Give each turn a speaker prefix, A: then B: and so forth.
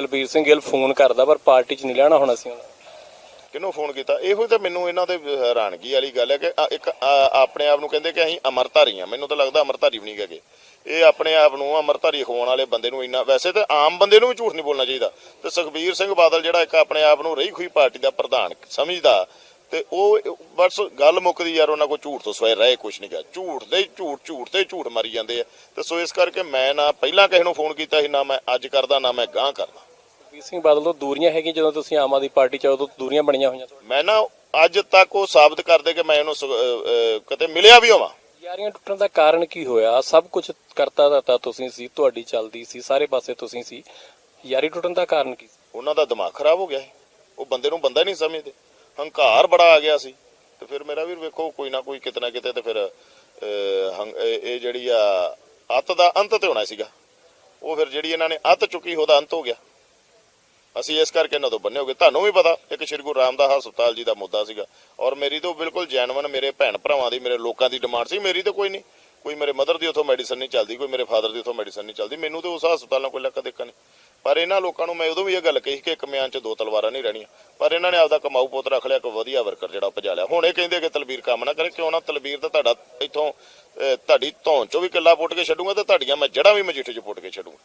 A: Talbir Singh Gill phone ਕਰਦਾ, ਪਰ party 'ਚ ਨਹੀਂ ਲੈਣਾ ਹੁਣ ਅਸੀਂ ਉਹਨਾਂ ਨੂੰ।
B: ਕਿਹਨੂੰ ਫੋਨ ਕੀਤਾ? ਇਹੋ ਤਾਂ ਮੈਨੂੰ ਇਹਨਾਂ ਦੇ ਹੈਰਾਨਗੀ ਵਾਲੀ ਗੱਲ ਹੈ ਕਿ ਆ- ਇੱਕ, ਆ- ਆਪਣੇ ਆਪ ਨੂੰ ਕਹਿੰਦੇ ਕਿ ਅਸੀਂ ਅਮਰਧਾਰੀ ਆ ਮੈਨੂੰ ਤਾਂ ਲੱਗਦਾ ਅਮਰਧਾਰੀ ਵੀ ਨਹੀਂ ਹੈਗੇ। ਇਹ ਆਪਣੇ ਆਪ ਨੂੰ ਅਮਰਧਾਰੀ ਖਵਾਉਣ ਵਾਲੇ ਬੰਦੇ ਨੂੰ ਇੰਨਾ, ਵੈਸੇ ਤਾਂ ਆਮ ਬੰਦੇ ਨੂੰ ਵੀ ਝੂਠ ਨਹੀਂ ਬੋਲਣਾ ਚਾਹੀਦਾ। ਤੇ ਸੁਖਬੀਰ ਸਿੰਘ ਬਾਦਲ ਜਿਹੜਾ ਇੱਕ ਆਪਣੇ ਆਪ ਨੂੰ ਰਹੀ ਖੁਈ ਪਾਰਟੀ ਦਾ ਪ੍ਰਧਾਨ ਸਮਝਦਾ, ਤੇ ਉਹ ਬਸ ਗੱਲ ਮੁੱਕਦੀ ਯਾਰ, ਉਹਨਾਂ ਕੋਲ ਝੂਠ ਤੋਂ ਸਵੈ ਰਹੇ, ਕੁਛ ਨਹੀਂ ਗਾ ਝੂਠ ਦੇ ਝੂਠ ਝੂਠ ਤੇ ਝੂਠ ਮਾਰੀ ਜਾਂਦੇ ਆ। ਤੇ ਸੋ ਇਸ ਕਰਕੇ ਮੈਂ ਨਾ ਪਹਿਲਾਂ ਕਿਸੇ ਨੂੰ ਫੋਨ ਕੀਤਾ ਸੀ, ਨਾ ਮੈਂ ਅੱਜ ਕਰਦਾ, ਨਾ ਮੈਂ ਗਾਂਹ ਕਰਦਾ।
A: ਤਲਬੀਰ ਸਿੰਘ ਬਾਦਲ ਤੋਂ ਦੂਰੀਆਂ ਹੈਗੀਆਂ ਜਦੋਂ ਤੁਸੀਂ ਆਮ ਆਦਮੀ ਪਾਰਟੀ 'ਚ ਉਦੋਂ ਤੋਂ ਦੂਰੀਆਂ ਬਣੀਆਂ ਹੋਈਆਂ ਤੁਹਾਡੀਆਂ।
B: ਮੈਂ ਨਾ ਅੱਜ ਤੱਕ ਉਹ ਸਾਬਤ ਕਰਦੇ ਕਿ ਮੈਂ ਉਹਨੂੰ ਸੁ- ਅਹ ਅਹ ਕਿਤੇ ਮਿਲਿਆ ਵੀ ਹੋਵਾਂ।
A: ਯਾਰੀਆਂ ਟੁੱਟਣ ਦਾ ਕਾਰਨ ਕੀ ਹੋਇਆ? ਸਭ ਕੁਝ ਕਰਤਾ ਦਿੱਤਾ ਤੁਸੀਂ ਸੀ ਤੁਹਾਡੀ ਚੱਲਦੀ ਸੀ ਸਾਰੇ ਪਾਸੇ ਤੁਸੀਂ ਸੀ। ਯਾਰੀ ਟੁੱਟਣ ਦਾ ਕਾਰਨ ਕੀ ਸੀ?
B: ਉਹਨਾਂ ਦਾ ਦਿਮਾਗ ਖਰਾਬ ਹੋ ਗਿਆ ਸੀ। ਉਹ ਬੰਦੇ ਨੂੰ ਬੰਦਾ ਨਹੀਂ ਸਮਝਦੇ। ਹੰਕਾਰ ਬੜਾ ਆ ਗਿਆ ਸੀ। ਤੇ ਫਿਰ ਮੇਰਾ ਵੀਰ ਵੇਖੋ ਕੋਈ ਨਾ ਕੋਈ ਕਿਤੇ ਨਾ ਕਿਤੇ ਤੇ ਫਿਰ ਅਹ, ਇਹ ਇਹ ਜਿਹੜੀ ਆ ਅੱਤ ਦਾ ਅੰਤ ਤੇ ਹੋਣਾ ਸੀਗਾ। ਉਹ ਫਿਰ ਜਿਹੜੀ ਇਹਨਾਂ ਨੇ ਅੱਤ ਚੁੱਕੀ ਉਹਦਾ ਅੰਤ ਹੋ ਗਿਆ। ਅਸੀਂ ਇਸ ਕਰਕੇ ਇਹਨਾਂ ਤੋਂ ਬੰਨੇ ਹੋਗੇ। ਤੁਹਾਨੂੰ ਵੀ ਪਤਾ, ਇੱਕ ਸ਼੍ਰੀ ਗੁਰੂ ਰਾਮਦਾਸ ਹਸਪਤਾਲ ਜੀ ਦਾ ਮੁੱਦਾ ਸੀਗਾ। ਔਰ ਮੇਰੀ ਤਾਂ ਬਿਲਕੁਲ ਜੈਨੂਇਨ ਮੇਰੇ ਭੈਣ ਭਰਾਵਾਂ ਦੀ, ਮੇਰੇ ਲੋਕਾਂ ਦੀ ਡਿਮਾਂਡ ਸੀ। ਮੇਰੀ ਤਾਂ ਕੋਈ ਨਹੀਂ। ਕੋਈ ਮੇਰੇ ਮਦਰ ਦੀ ਉਥੋਂ ਮੈਡੀਸਨ ਨਹੀਂ ਚੱਲਦੀ, ਕੋਈ ਮੇਰੇ ਫਾਦਰ ਦੀ ਉਥੋਂ ਮੈਡੀਸਨ ਨਹੀਂ ਚੱਲਦੀ। ਮੈਨੂੰ ਤਾਂ ਉਸ ਹਸਪਤਾਲ ਨਾਲ ਕੋਈ ਲੱਕ ਦੇਖਾ ਨਹੀਂ। ਪਰ ਇਹਨਾਂ ਲੋਕਾਂ ਨੂੰ ਮੈਂ ਉਦੋਂ ਵੀ ਇਹ ਗੱਲ ਕਹੀ ਕਿ ਇੱਕ ਮਿਆਨ 'ਚ ਦੋ ਤਲਵਾਰਾਂ ਨਹੀਂ ਰਹਿਣੀਆਂ। ਪਰ ਇਹਨਾਂ ਨੇ ਆਪਦਾ ਕਮਾਊ ਪੁੱਤ ਰੱਖ ਲਿਆ, ਇੱਕ ਵਧੀਆ ਵਰਕਰ ਜਿਹੜਾ ਭਜਾ ਲਿਆ। ਹੁਣ ਇਹ ਕਹਿੰਦੇ ਕਿ ਤਲਬੀਰ ਕੰਮ ਨਾ ਕਰੇ, ਕਿਉਂ ਨਾ? ਤਲਬੀਰ ਤਾਂ ਤੁਹਾਡਾ ਇੱਥੋਂ ਤੁਹਾਡੀ ਧੌਣ 'ਚੋਂ ਵੀ ਕਿੱਲਾ ਪੁੱਟ ਕੇ ਛੱਡੂਗਾ ਤੇ ਤੁਹਾਡੀਆਂ ਮੈਂ ਜੜਾਂ ਵੀ ਮਜੀਠੇ 'ਚ ਪੁੱਟ ਕੇ ਛੱਡੂਗਾ।